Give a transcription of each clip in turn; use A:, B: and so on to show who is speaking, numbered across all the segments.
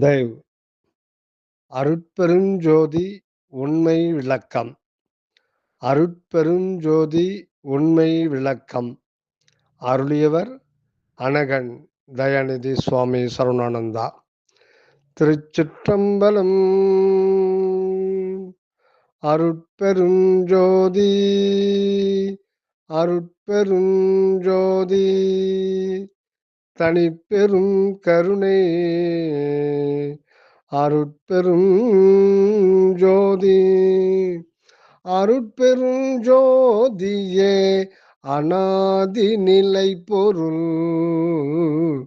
A: தயவு. அருட்பெருஞ்சோதி உண்மை விளக்கம். அருட்பெருஞ்சோதி உண்மை விளக்கம். அருளியவர் அனகன் தயாநிதி சுவாமி சரவணானந்தா. திருச்சிற்றம்பலம். அருட்பெருஞ்சோதி அருட்பெருஞ்சோதி. தனிப்பெரும் கருணை அருட்பெரும் ஜோதி அருட்பெரும் ஜோதியே அநாதி நிலை பொருள்.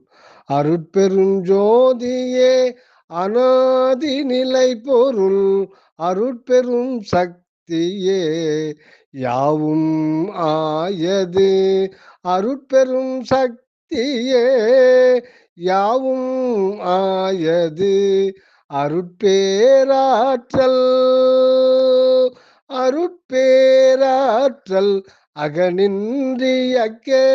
A: அருட்பெரும் ஜோதியே அநாதி நிலை பொருள். அருட்பெரும் சக்தியே யாவும் ஆயது. அருட்பெரும் சக்தி சக்தியே யாவும் ஆயது அருட்பேராற்றல். அருட்பேராற்றல் அகநின்றியக்கே.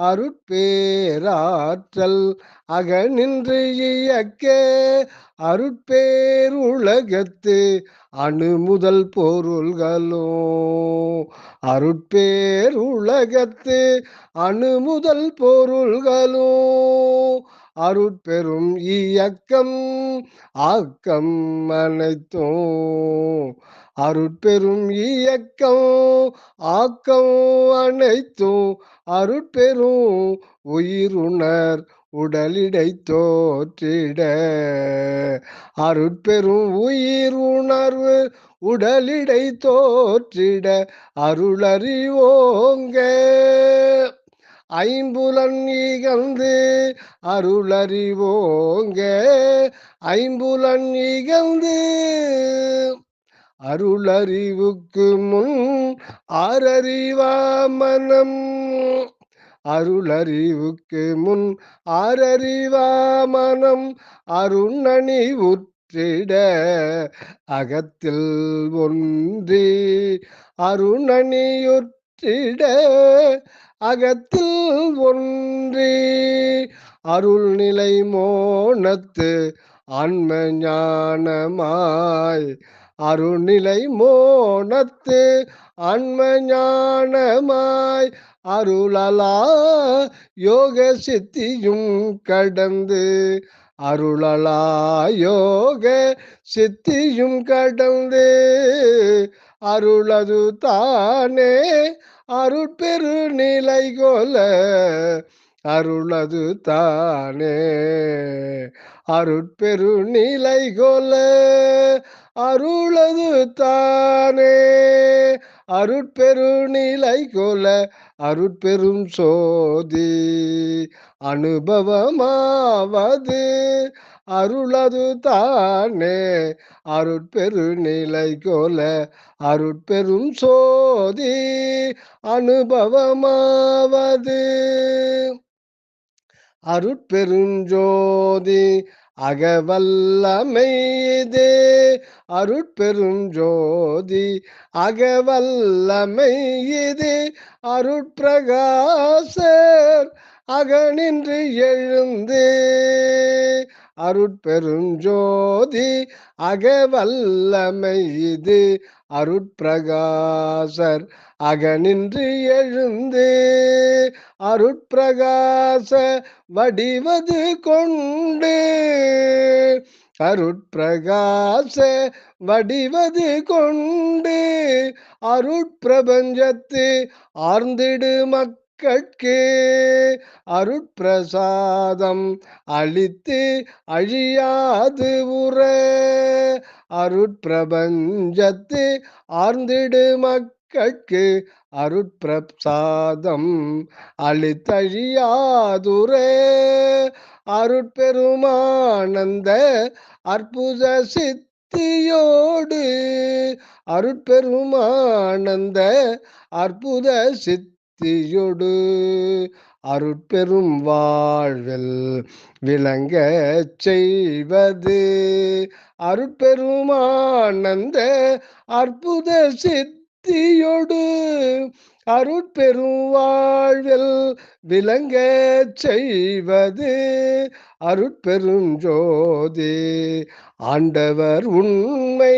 A: அருட்பேராற்றல் அகநின்றியக்கே. அருட்பேருலகத்து அணு முதல் பொருள்களோ அருட்பேருலகத்து அணு முதல் பொருள்களோ அருட்பெரும் இயக்கம் ஆக்கம் அனைத்தும். அருட்பெரும் இயக்கம் ஆக்கம் அனைத்தும் அருட்பெரும் உயிருணர் உடலிடை தோற்றிட. அருட்பெரும் உயிர் உணர்வு உடலிடை தோற்றிட அருளறிவோங்க. ஐம்புலன் இகழ்ந்து அருளறிவோங்க. ஐம்புலன் இகழ்ந்து அருளறிவுக்கு முன் ஆரறிவா மனம். அருளறிவுக்கு முன் ஆரறிவா மனம் அருணணி உற்றிட அகத்தில் ஒன்றி. அருணணியுற்றிட அகத்தில் ஒன்றி. அருள் நிலை மோனத்து ஆன்ம ஞானமாய் அருணிலை மோனத்து அன்மஞானமாய் அருளலா யோக சித்தியும் கடந்து. அருளலா யோக சித்தியும் கடந்து. அருளது தானே அருட்பெரு நிலை கொல அருளது தானே அருட்பெரு நிலை கொல அருளது தானே. அருட்பெரு நிலை கொல அருட்பெரும் சோதி அனுபவமாவது. அருளது தானே அருட்பெரு நிலை கொல அருட்பெரும் சோதி அனுபவமாவது. அருட்பெருஞ்சோதி அகவல்லமைதே அருட்பெரும் ஜோதி அகவல்லமைதே அருட்பிரகாசர் அகனின்று எழுந்து அருட்பெருஞ்சோதி அகவல்லமை இது அருட்பிரகாசர் அகனின்று எழுந்து. அருட்பிரகாச வடிவது கொண்டு. அருட்பிரகாச வடிவது கொண்டு. அருட்பிரபஞ்சத்து ஆர்ந்திடு மக்கட்கு. அருட்பிரசாதம் அளித்து அழியாது உற. அருட்பிரபஞ்சத்து ஆர்ந்திடு மக்கட்கு அருட்பிரசாதம் அழித்தழியாதுரே அருட்பெருமானந்த அற்புத சித்தியோடு அருட்பெருமானந்த அற்புத சித்தியோடு சித்தியொடு அருட்பெரும் வாழ்வில் விளங்க செய்வது. அருட்பெருமானந்த அற்புத சித்தி அருட்பெரும் வாழ்வில் விளங்க செய்வது. அருட்பெரும் ஜோதி ஆண்டவர் உண்மை.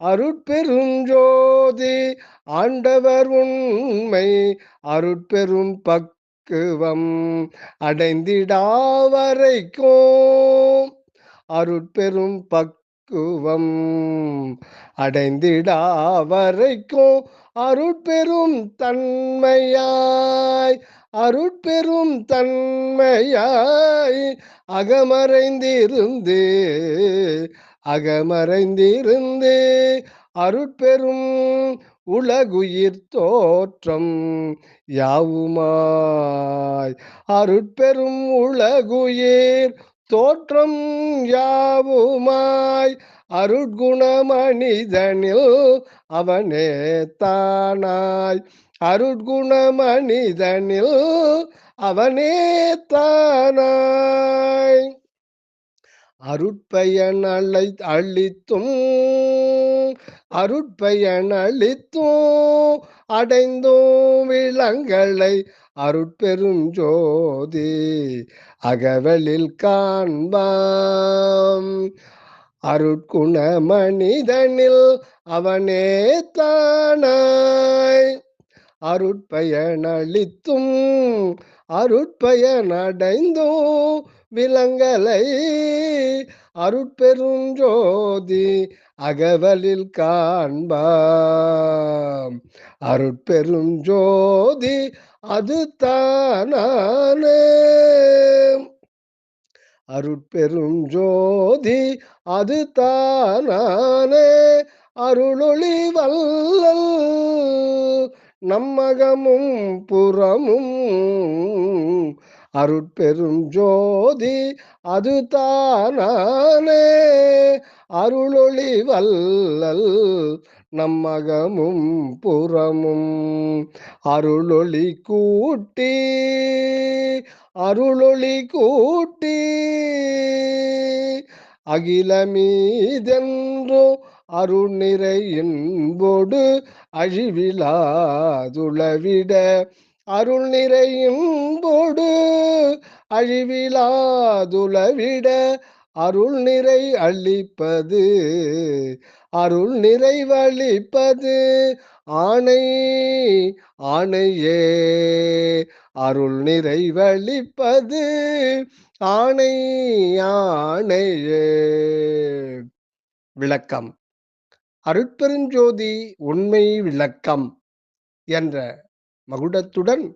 A: அருட்பெரும் ஜோதி ஆண்டவர் உண்மை. அருட்பெரும் பக்குவம் அடைந்திடாவரைக்கும். அருட்பெரும் பக் பக்குவம் அடைந்திடாவரைக்கும் அருட்பெரும் தன்மையாய் அருட்பெரும் தன்மையாய் அகமறைந்திருந்து அகமறைந்திருந்து அருட்பெரும் உலகுயிர் தோற்றம் யாவுமாய் அருட்பெரும் உலகுயிர் தோற்றம் யாவுமாய். அருட்குணமனிதனில் அவனே தானாய். அருட்குணமனிதனில் அவனே தானாய். அருட்பயன் அழை அழித்தும் அருட்பயன் அழித்தும் அடைந்தோம் விலங்களை அருட்பெரும் ஜோதி அகவலில் காண்பாம். அருட்குண மனிதனில் அவனே தானாய். அருட்பயனளித்தும் அருட்பயனடைந்தோம் விலங்கலை. அருட்பெருஞ்சோதி அகவலில் காண்பாம். அருட்பெருஞ்சோதி அது தானானே. அருட்பெரும் ஜோதி அது தானானே. அருளொளி வல்லல் நம்மகமும் புறமும். அருட்பெரும் ஜோதி அது தானானே. அருளொளி வல்லல் நம்மகமும் புறமும் அருளொளி கூட்டி அருளொளி கூட்டி. அகிலமீதென்றோ அருள்நிறை என்போடு அழிவிலாதுளவிட அருள் நிறையும்போடு அழிவிலாதுளவிட அருள் நிறை அளிப்பது அருள் நிறைவளிப்பது ஆணை ஆணையே. அருள் நிறைவளிப்பது ஆணை ஆணையே. விளக்கம். அருட்பெருஞ்சோதி உண்மை விளக்கம் என்ற மகுடத்துடன்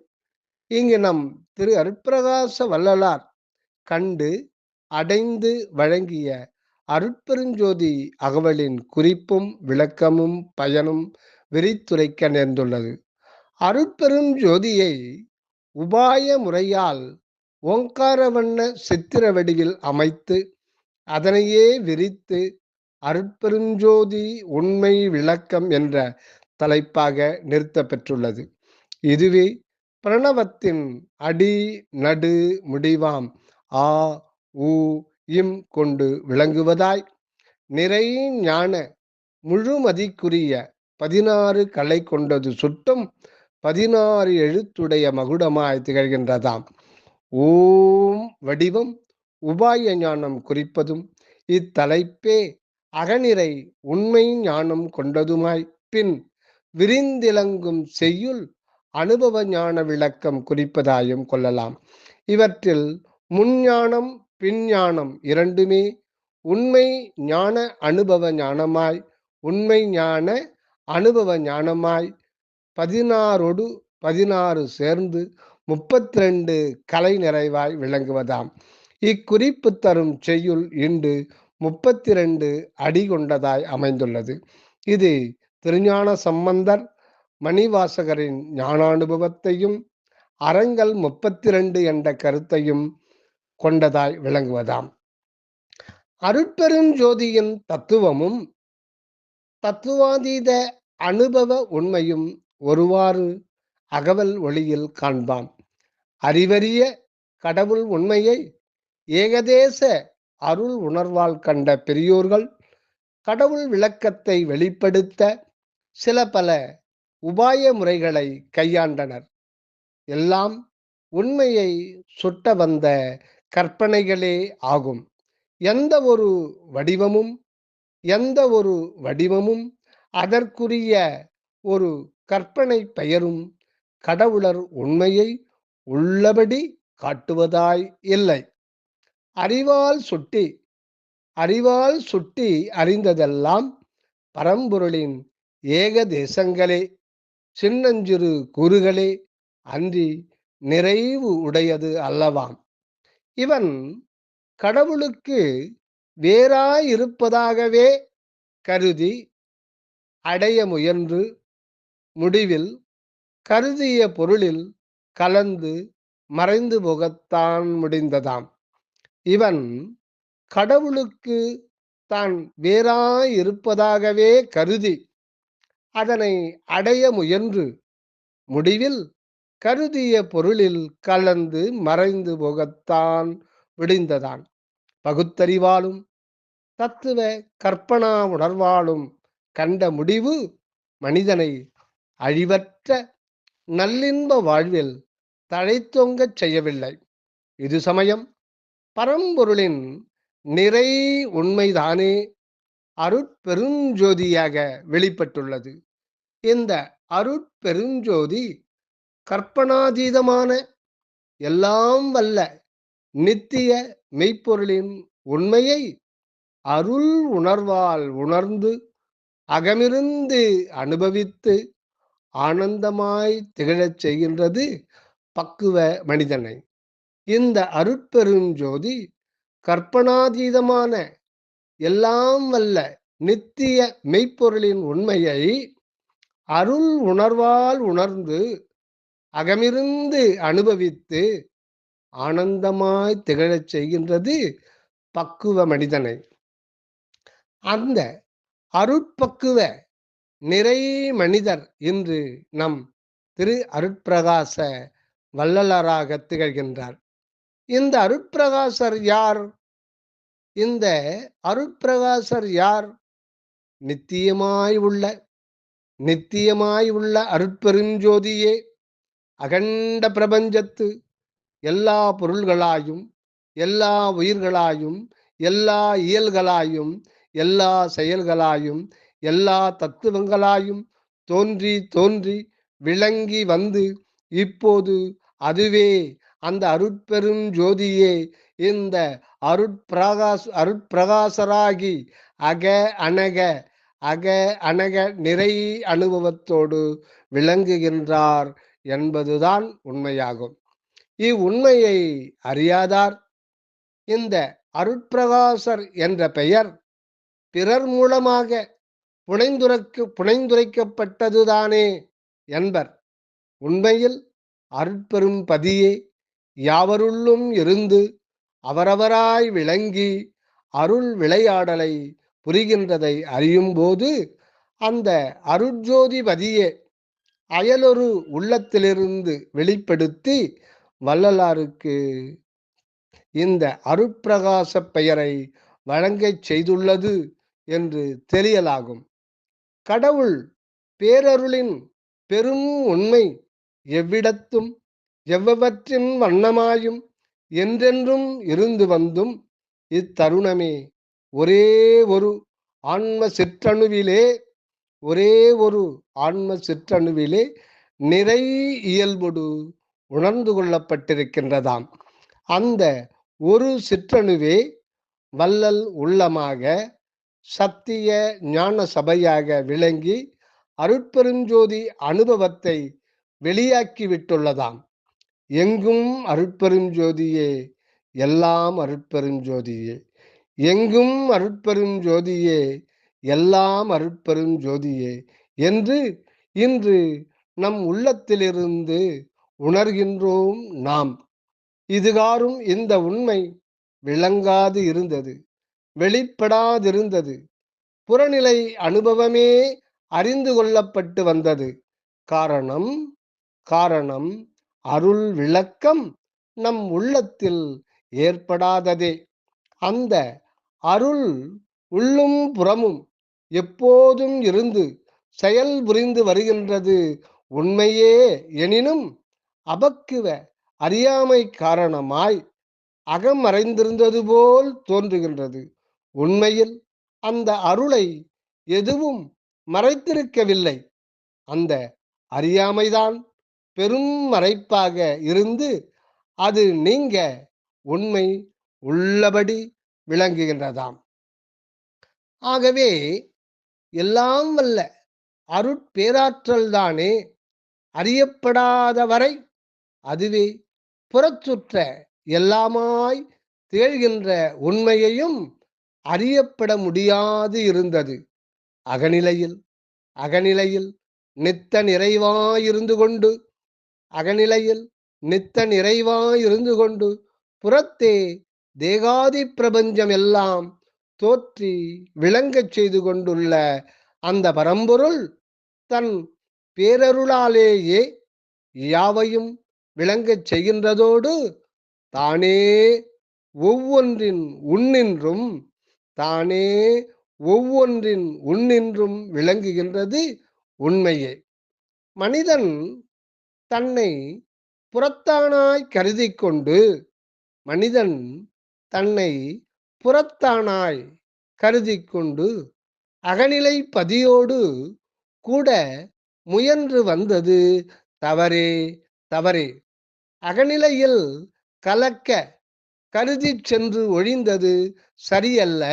A: இங்கு நம் திரு அருட்பிரகாச வள்ளலார் கண்டு அடைந்து வழங்கிய அருட்பெருஞ்சோதி அகவலின் குறிப்பும் விளக்கமும் பயனும் விரித்துரைக்க நேர்ந்துள்ளது. அருட்பெரும் ஜோதியை உபாய முறையால் ஓங்கார வண்ண சித்திர வடிவில் அமைத்து அதனையே விரித்து அருட்பெருஞ்சோதி உண்மை விளக்கம் என்ற தலைப்பாக நிறுத்த பெற்றுள்ளது. இதுவே பிரணவத்தின் அடி நடு முடிவாம். ஆ ஊ இம் கொண்டு விளங்குவதாய் நிறை ஞான முழுமதிக்குரிய பதினாறு கலை கொண்டது சுட்டும் பதினாறு எழுத்துடைய மகுடமாய் திகழ்கின்றதாம். ஓம் வடிவம் உபாய ஞானம் குறிப்பதும் இத்தலைப்பே அகநிறை உண்மை ஞானம் கொண்டதுமாய் பின் விரிந்திலங்கும் செய்யுள் அனுபவ ஞான விளக்கம் குறிப்பதாயும் கொள்ளலாம். இவற்றில் முன்ஞானம் பின்ஞானம் இரண்டுமே உண்மை ஞான அனுபவ ஞானமாய் உண்மை ஞான அனுபவ ஞானமாய். பதினாறொடு பதினாறு சேர்ந்து முப்பத்தி ரெண்டு கலை நிறைவாய் விளங்குவதாம். இக்குறிப்பு தரும் செய்யுள் இன்று முப்பத்தி ரெண்டு அடி கொண்டதாய் அமைந்துள்ளது. இது திருஞான சம்பந்தர் மணிவாசகரின் ஞானானுபவத்தையும் அறங்கல் முப்பத்தி ரெண்டு என்ற கருத்தையும் கொண்டதாய் விளங்குவதாம். அருட்பெருஞ்சோதியின் தத்துவமும் தத்துவாதீத அனுபவ உண்மையும் ஒருவாறு அகவல் ஒளியில் காண்பாம். அறிவறிய கடவுள் உண்மையை ஏகதேச அருள் உணர்வால் கண்ட பெரியோர்கள் கடவுள் விளக்கத்தை வெளிப்படுத்த சில பல உபாய முறைகளை கையாண்டனர். எல்லாம் உண்மையை சுட்ட வந்த கற்பனைகளே ஆகும். எந்த ஒரு வடிவமும் எந்த ஒரு வடிவமும் அதற்குரிய ஒரு கற்பனை பெயரும் கடவுளர் உண்மையை உள்ளபடி காட்டுவதாய் இல்லை. அறிவால் சுட்டி அறிவால் சுட்டி அறிந்ததெல்லாம் பரம்பொருளின் ஏக தேசங்களே. சின்னஞ்சிறு கூறுகளே அன்றி நிறைவு உடையது அல்லவாம். இவன் கடவுளுக்கு வேறாயிருப்பதாகவே கருதி அடைய முயன்று முடிவில் கருதிய பொருளில் கலந்து மறைந்து போகத்தான் முடிந்ததாம். இவன் கடவுளுக்கு தான் வேறாயிருப்பதாகவே கருதி அதனை அடைய முயன்று முடிவில் கருதிய பொருளில் கலந்து மறைந்து போகத்தான் விடிந்ததான் பகுத்தறிவாலும் தத்துவ கற்பனா உணர்வாலும் கண்ட முடிவு மனிதனை அழிவற்ற நல்லின்ப வாழ்வில் தழைத்தொங்கச் செய்யவில்லை. இது சமயம் பரம்பொருளின் நிறை உண்மைதானே அருட்பெருஞ்சோதியாக வெளிப்பட்டுள்ளது. இந்த அருட்பெருஞ்சோதி கற்பனாதீதமான எல்லாம் வல்ல நித்திய மெய்ப்பொருளின் உண்மையை அருள் உணர்வால் உணர்ந்து அகமிருந்து அனுபவித்து ஆனந்தமாய் திகழச் செய்கின்றது பக்குவ மனிதனை. இந்த அருட்பெருஞ்சோதி கற்பனாதீதமான எல்லாம் வல்ல நித்திய மெய்ப்பொருளின் உண்மையை அருள் உணர்வால் உணர்ந்து அகமிருந்து அனுபவித்து ஆனந்தமாய் திகழச் செய்கின்றது பக்குவ மனிதனை. அந்த அருட்பக்குவ நிறை மனிதர் இன்று நம் திரு அருட்பிரகாச வள்ளலராக திகழ்கின்றார். இந்த அருட்பிரகாசர் யார்? இந்த அருட்பிரகாசர் யார்? நித்தியமாய் உள்ள நித்தியமாய் உள்ள அருட்பெருஞ்சோதியே. அகண்ட பிரபஞ்சத்து எல்லா பொருள்களாயும் எல்லா உயிர்களாயும் எல்லா இயல்களாயும் எல்லா செயல்களாயும் எல்லா தத்துவங்களாயும் தோன்றி தோன்றி விளங்கி வந்து இப்போது அதுவே அந்த அருட்பெரும் ஜோதியே இந்த அருட்பிரகாஸ் அருட்பிரகாசராகி அக அணக அக அணக நிறை அனுபவத்தோடு விளங்குகின்றார். என்பதுதான் உண்மையாகும். இவ்வுண்மையை அறியாதார். இந்த அருட்பிரகாசர் என்ற பெயர் பிறர் மூலமாக புனைந்துரைக்கு புனைந்துரைக்கப்பட்டதுதானே என்பர். உண்மையில் அருட்பெரும் பதியே யாவருள்ளும் இருந்து அவரவராய் விளங்கி அருள் விளையாடலை புரிகின்றதை அறியும்போது அந்த அருட்ஜோதி பதியே அயலொரு உள்ளத்திலிருந்து வெளிப்படுத்தி வள்ளலாருக்கு இந்த அருட்பிரகாச பெயரை வழங்கச் செய்துள்ளது என்று தெரியலாகும் கடவுள் பேரருளின் பெரும் உண்மை எவ்விடத்தும் எவ்வவற்றின் வண்ணமாயும் என்றென்றும் இருந்து வந்தும் இத்தருணமே ஒரே ஒரு ஆன்ம சிற்றணுவிலே ஒரே ஒரு ஆன்ம சிற்றணுவிலே நிறை இயல்போடு உணர்ந்து கொள்ளப்பட்டிருக்கின்றதாம். அந்த ஒரு சிற்றணுவே வல்லல் உள்ளமாக சத்திய ஞான சபையாக விளங்கி அருட்பெருஞ்சோதி அனுபவத்தை வெளியாக்கி விட்டுள்ளதாம் எங்கும் அருட்பெருஞ்சோதியே எல்லாம் அருட்பெருஞ்சோதியே. எங்கும் அருட்பெருஞ்சோதியே எல்லாம் அருட்பெருஞ்சோதியே என்று இன்று நம் உள்ளத்திலிருந்து உணர்கின்றோம் நாம். இதுகாரும் இந்த உண்மை விளங்காது இருந்தது வெளிப்படாதிருந்தது. புறநிலை அனுபவமே அறிந்து கொள்ளப்பட்டு வந்தது. காரணம் காரணம் அருள் விளக்கம் நம் உள்ளத்தில் ஏற்படாததே. அந்த அருள் உள்ளும் புறமும் எப்போதும் இருந்து செயல் புரிந்து வருகின்றது. உண்மையே எனினும் அபக்குவ அறியாமை காரணமாய் அகமறைந்திருந்தது போல் தோன்றுகின்றது. உண்மையில் அந்த அருளை எதுவும் மறைத்திருக்கவில்லை. அந்த அறியாமைதான் பெரும் மறைப்பாக இருந்து அது நீங்க உண்மை உள்ளபடி விளங்குகின்றதாம். ஆகவே எல்லாம் வல்ல. அருட்பேராற்றல் தானே. அறியப்படாத வரை அதுவே புறச்சுற்ற எல்லாமாய் தேழ்கின்ற உண்மையையும் அறியப்பட முடியாது இருந்தது. அகநிலையில் அகநிலையில் நித்த நிறைவாயிருந்து கொண்டு அகநிலையில் நித்த நிறைவாயிருந்து கொண்டு புறத்தே தேகாதி பிரபஞ்சம் எல்லாம் தோற்றி விளங்கச் செய்து கொண்டுள்ள அந்த பரம்பொருள் தன் பேரருளாலேயே யாவையும் விளங்கச் செய்கின்றதோடு தானே ஒவ்வொன்றின் உன்னின்றும் தானே ஒவ்வொன்றின் உன்னின்றும் விளங்குகின்றது உண்மையே. மனிதன் தன்னை புறத்தானாய் கருதி கொண்டு மனிதன் தன்னை புறத்தானாய் கருதி கொண்டு அகநிலை பதியோடு கூட முயன்று வந்தது. தவறே தவறே. அகநிலையில் கலக்க கருதி சென்று ஒழிந்தது சரியல்ல.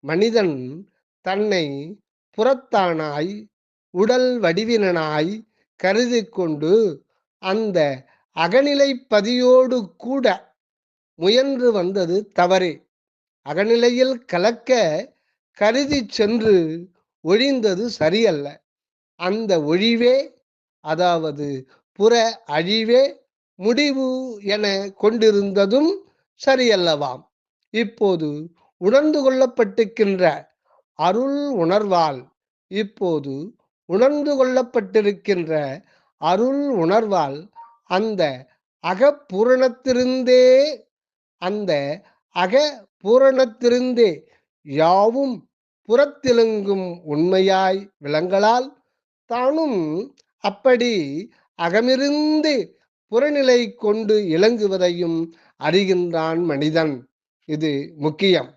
A: மனிதன் தன்னை புறத்தானாய் உடல் வடிவினனாய் கருதி கொண்டு அந்த அகநிலை பதியோடு கூட முயன்று வந்தது தவறே. அகநிலையில் கலக்க கருதி சென்று ஒழிந்தது சரியல்ல. அந்த ஒழிவே அதாவது புற அழிவே முடிவு என கொண்டிருந்ததும் சரியல்லவாம். இப்போது உணர்ந்து கொள்ளப்பட்டிருக்கின்ற அருள் உணர்வால் இப்போது உணர்ந்து கொள்ளப்பட்டிருக்கின்ற அருள் உணர்வால் அந்த அகப்பூரணத்திலிருந்தே அந்த அக பூரணத்திருந்தே யாவும் புறத்திலுங்கும் உண்மையாய் விளங்கலால் தானும் அப்படி அகமிருந்து புறநிலை கொண்டு இலங்குவதையும் அறிகின்றான் மனிதன். இது முக்கியம்.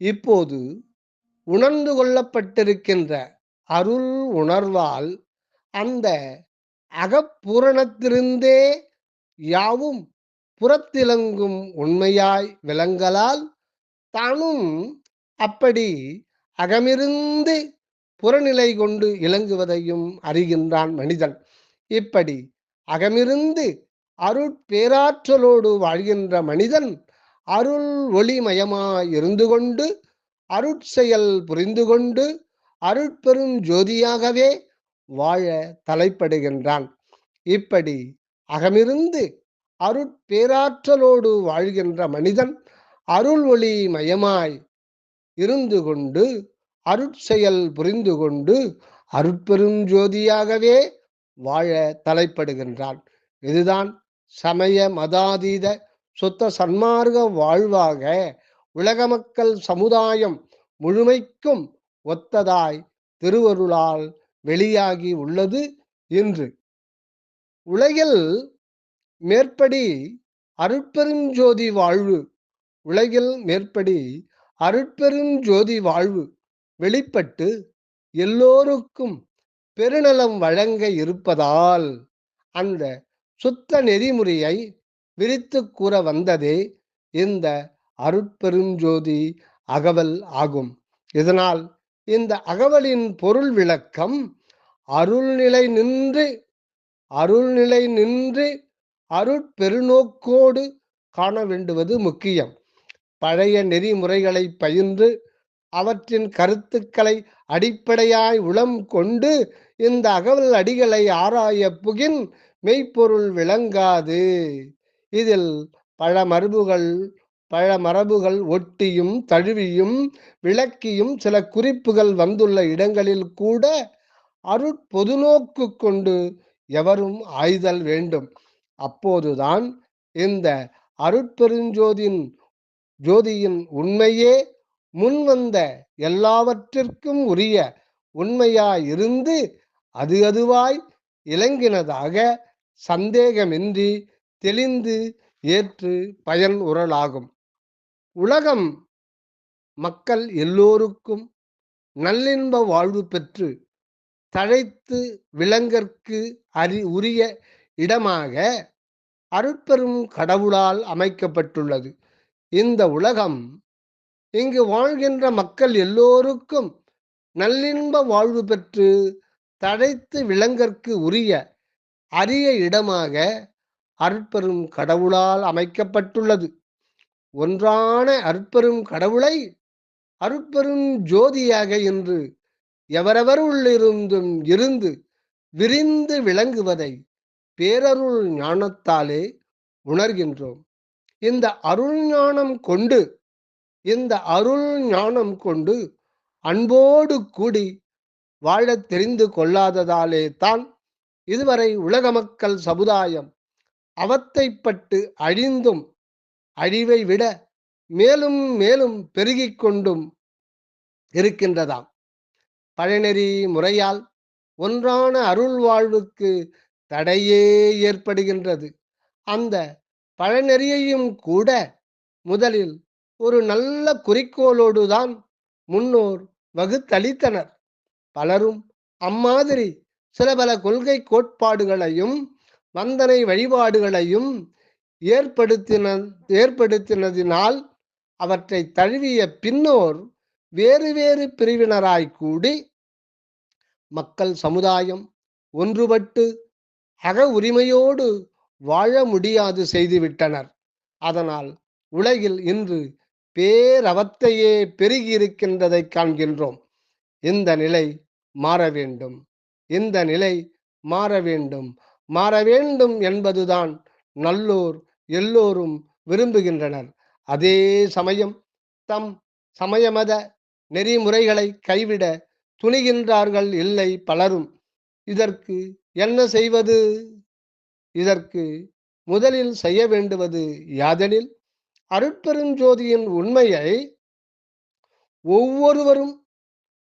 A: இப்போது உணர்ந்து கொள்ளப்பட்டிருக்கின்ற அருள் உணர்வால் அந்த அகப்பூரணத்திலிருந்தே யாவும் புறத்திலங்கும் உண்மையாய் விளங்கலால் தானும் அப்படி அகமிருந்து புறநிலை கொண்டு இலங்குவதையும் அறிகின்றான் மனிதன். இப்படி அகமிருந்து அருட்பேராற்றலோடு வாழ்கின்ற மனிதன் அருள் ஒளிமயமாய் இருந்து கொண்டு அருட்செயல் புரிந்து கொண்டு அருட்பெரும் ஜோதியாகவே வாழ தலைப்படுகின்றான். இப்படி அகமிருந்து அருட்பேராற்றலோடு வாழ்கின்ற மனிதன் அருள் ஒளி மயமாய் இருந்து கொண்டு அருட்செயல் புரிந்து கொண்டு அருட்பெரும் ஜோதியாகவே வாழ தலைப்படுகின்றான். இதுதான் சமய மதாதீத சொத்த சன்மார்க்க வாழ்வாக உலக மக்கள் சமுதாயம் முழுமைக்கும் ஒத்ததாய் திருவருளால் வெளியாகி உள்ளது என்று. உலகில் மேற்படி அருட்பெருஞ்சோதி வாழ்வு. உலகில் மேற்படி அருட்பெருஞ்சோதி வாழ்வு வெளிப்பட்டு எல்லோருக்கும் பெருநலம் வழங்க இருப்பதால் அந்த சுத்த நெறிமுறையை விரித்து கூற வந்ததே இந்த அருட்பெருஞ்சோதி அகவல் ஆகும். இதனால் இந்த அகவலின் பொருள் விளக்கம் அருள்நிலை நின்று அருள்நிலை நின்று அருட்பெருநோக்கோடு காண வேண்டுவது முக்கியம். பழைய நெறிமுறைகளை பயின்று அவற்றின் கருத்துக்களை அடிப்படையாய் உளம் கொண்டு இந்த அகவல் அடிகளை ஆராய புகின் மெய்ப்பொருள் விளங்காது. இதில் பல மரபுகள் பல மரபுகள் ஒட்டியும் தழுவியும் விளக்கியும் சில குறிப்புகள் வந்துள்ள இடங்களில் கூட அருட்பொதுநோக்கு கொண்டு எவரும் ஆய்தல் வேண்டும். அப்போதுதான் இந்த அருட்பெருஞ்சோதியின் ஜோதியின் உண்மையே முன்வந்த எல்லாவற்றிற்கும் உரிய உண்மையாயிருந்து அது அதுவாய் இலங்கினதாக சந்தேகமின்றி தெளிந்து ஏற்று பயன் உரலாகும். உலகம் மக்கள் எல்லோருக்கும் நல்லின்ப வாழ்வு பெற்று தழைத்து விலங்கற்கு அறி உரிய இடமாக அருட்பெரும் கடவுளால் அமைக்கப்பட்டுள்ளது. இந்த உலகம் இங்கு வாழ்கின்ற மக்கள் எல்லோருக்கும் நல்லின்ப வாழ்வு பெற்று தழைத்து விலங்கற்கு உரிய அரிய இடமாக அருட்பெரும் கடவுளால் அமைக்கப்பட்டுள்ளது. ஒன்றான அருட்பெரும் கடவுளை அருட்பெரும் ஜோதியாக என்று எவரவர் உள்ளிருந்தும் இருந்து விரிந்து விளங்குவதை பேரருள் ஞானத்தாலே உணர்கின்றோம். இந்த அருள் ஞானம் கொண்டு இந்த அருள் ஞானம் கொண்டு அன்போடு கூடி வாழத் தெரிந்து கொள்ளாததாலே தான் இதுவரை உலக மக்கள் சமுதாயம் அவத்தைப்பட்டு அழிந்தும் அழிவை விட மேலும் மேலும் பெருகிக் கொண்டும் இருக்கின்றதாம். பழநெறி முறையால் ஒன்றான அருள் வாழ்வுக்கு தடையே ஏற்படுகின்றது. அந்த பழநெறியையும் கூட முதலில் ஒரு நல்ல குறிக்கோளோடு தான் முன்னோர் வகுத்தளித்தனர். பலரும் அம்மாதிரி சில பல கொள்கை கோட்பாடுகளையும் வந்தனை வழிபாடுகளையும் ஏற்படுத்தின ஏற்படுத்தினதினால் அவற்றை தழுவிய பின்னோர் வேறு வேறு பிரிவினராய் கூடி மக்கள் சமுதாயம் ஒன்றுபட்டு அக உரிமையோடு வாழ முடியாது செய்துவிட்டனர். அதனால் உலகில் இன்று பேரவத்தையே பெருகியிருக்கின்றதை காண்கின்றோம். இந்த நிலை மாற வேண்டும். இந்த நிலை மாற வேண்டும். மாற வேண்டும் என்பதுதான் நல்லோர் எல்லோரும் விரும்புகின்றனர். அதே சமயம் தம் சமயமத நெறிமுறைகளை கைவிட துணிகின்றார்கள் இல்லை பலரும். இதற்கு என்ன செய்வது? இதற்கு முதலில் செய்ய வேண்டுவது யாதெனில் அருட்பெருஞ்சோதியின் உண்மையை ஒவ்வொருவரும்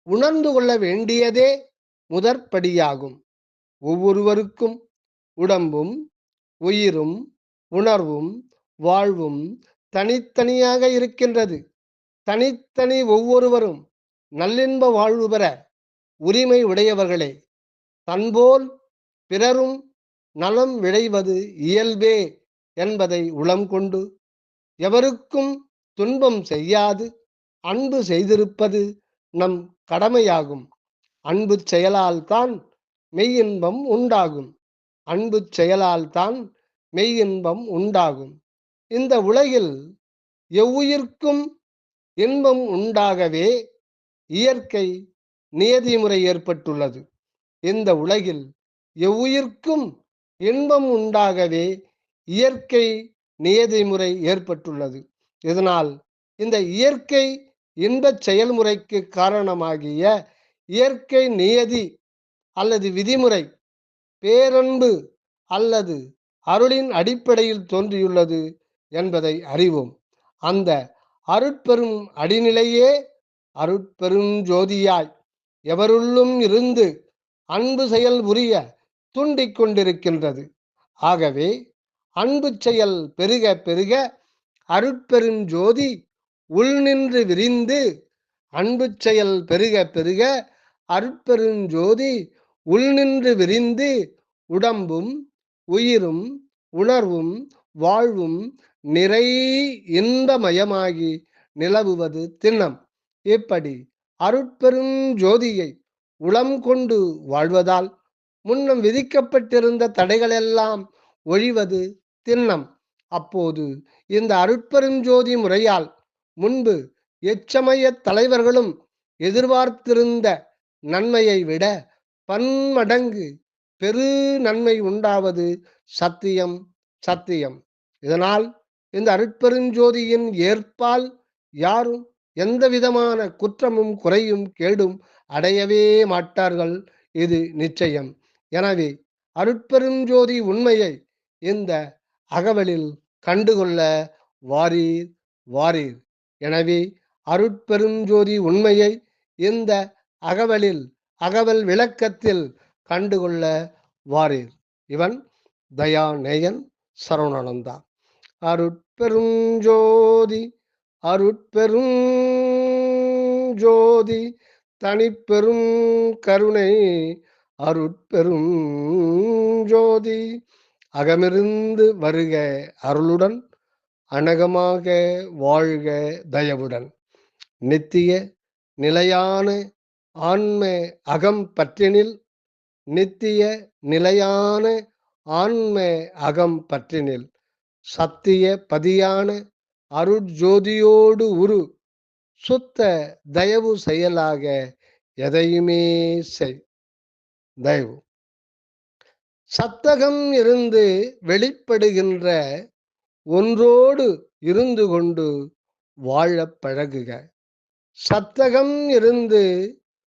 A: உணர்ந்து கொள்ள வேண்டியதே முதற்படியாகும். ஒவ்வொருவருக்கும் உடம்பும் உயிரும் உணர்வும் வாழ்வும் தனித்தனியாக இருக்கின்றது. தனித்தனி ஒவ்வொருவரும் நல்லின்ப வாழ்வு பெற உரிமை உடையவர்களே. தன்போல் பிறரும் நலம் விளைவது இயல்பே என்பதை உளம் கொண்டு எவருக்கும் துன்பம் செய்யாது. அன்பு செய்திருப்பது நம் கடமையாகும். அன்பு செயலால் தான் மெய்யின்பம் உண்டாகும். அன்பு செயலால் தான் மெய்யின்பம் உண்டாகும். இந்த உலகில் எவ்வுயிர்க்கும் இன்பம் உண்டாகவே இயற்கை நியதிமுறை ஏற்பட்டுள்ளது. இந்த உலகில் எவ்வுயிர்க்கும் இன்பம் உண்டாகவே இயற்கை நியதி முறை ஏற்பட்டுள்ளது. இதனால் இந்த இயற்கை இன்பச் செயல்முறைக்கு காரணமாகிய இயற்கை நியதி அல்லது விதிமுறை பேரன்பு அல்லது அருளின் அடிப்படையில் தோன்றியுள்ளது என்பதை அறிவோம். அந்த அருட்பெரும் அடிநிலையே அருட்பெரும் ஜோதியாய் எவருள்ளும் இருந்து அன்பு செயல் புரிய தூண்டிக் கொண்டிருக்கின்றது. ஆகவே அன்பு செயல் பெருக பெருக அருட்பெரும் ஜோதி உள் நின்று விரிந்து அன்பு செயல் பெருக பெருக அருட்பெருஞ்சோதி உள் நின்று விரிந்து உடம்பும் உயிரும் உணர்வும் வாழ்வும் நிறை இன்பமயமாகி நிலவுவது திண்ணம். இப்படி அருட்பெரும் ஜோதியை உளம் கொண்டு வாழ்வதால் முன்னம் விதிக்கப்பட்டிருந்த தடைகளெல்லாம் ஒழிவது திண்ணம். அப்போது இந்த அருட்பெருஞ்சோதி முறையால் முன்பு எச்சமய தலைவர்களும் எதிர்பார்த்திருந்த நன்மையை விட பன்மடங்கு பெரு நன்மை உண்டாவது சத்தியம் சத்தியம். இதனால் இந்த அருட்பெருஞ்சோதியின் ஏற்பால் யாரும் எந்த விதமான குற்றமும் குறையும் கேடும் அடையவே மாட்டார்கள். இது நிச்சயம். எனவே அருட்பெருஞ்சோதி உண்மையை இந்த அகவலில் கண்டுகொள்ள வாரீர் வாரீர். எனவே அருட்பெருஞ்சோதி உண்மையை இந்த அகவலில் அகவல் விளக்கத்தில் கண்டுகொள்ள வாரீர். இவன் தயாநேயன் சரவணானந்தா. அருட்பெரும் ஜோதி அருட்பெரும் ஜோதி தனிப்பெரும் கருணை அருட்பெரும் ஜோதி அகமிருந்து வருக அருளுடன் அனகமாக வாழ்க தயவுடன். நித்திய நிலையான ஆன்ம அகம் பற்றினில் நித்திய நிலையான ஆன்ம அகம் பற்றினில் சத்திய பதியான அருட்ஜோதியோடு உரு சுத்த தயவு செயலாக எதையுமே செய். தயவு. சத்தகம் இருந்து வெளிப்படுகின்ற ஒன்றோடு இருந்து கொண்டு வாழ பழகுக. சத்தகம் இருந்து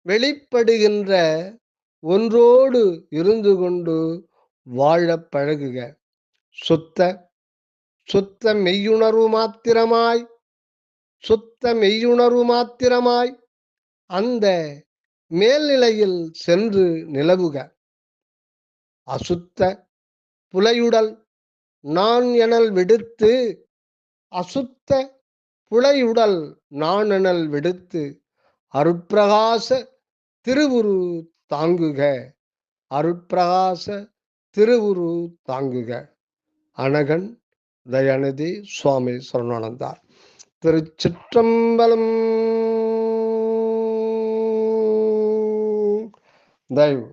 A: வெளிப்படுகின்ற ஒன்றோடு இருந்து கொண்டு வாழ பழகுக. சுத்த சுத்த மெய்யுணர்வு மாத்திரமாய் சுத்த மெய்யுணர்வு மாத்திரமாய் அந்த மேல்நிலையில் சென்று நிலவுக. அசுத்த புலையுடல் நான் எனல் விடுத்து அசுத்த புலையுடல் நான் எனல் விடுத்து அருட்பிரகாச திருவுரு தாங்குக. அருட்பிரகாச திருவுரு தாங்குக. அனகன் தயாநிதி சுவாமி சரணானந்தார். திருச்சிற்றம்பலம் தயவு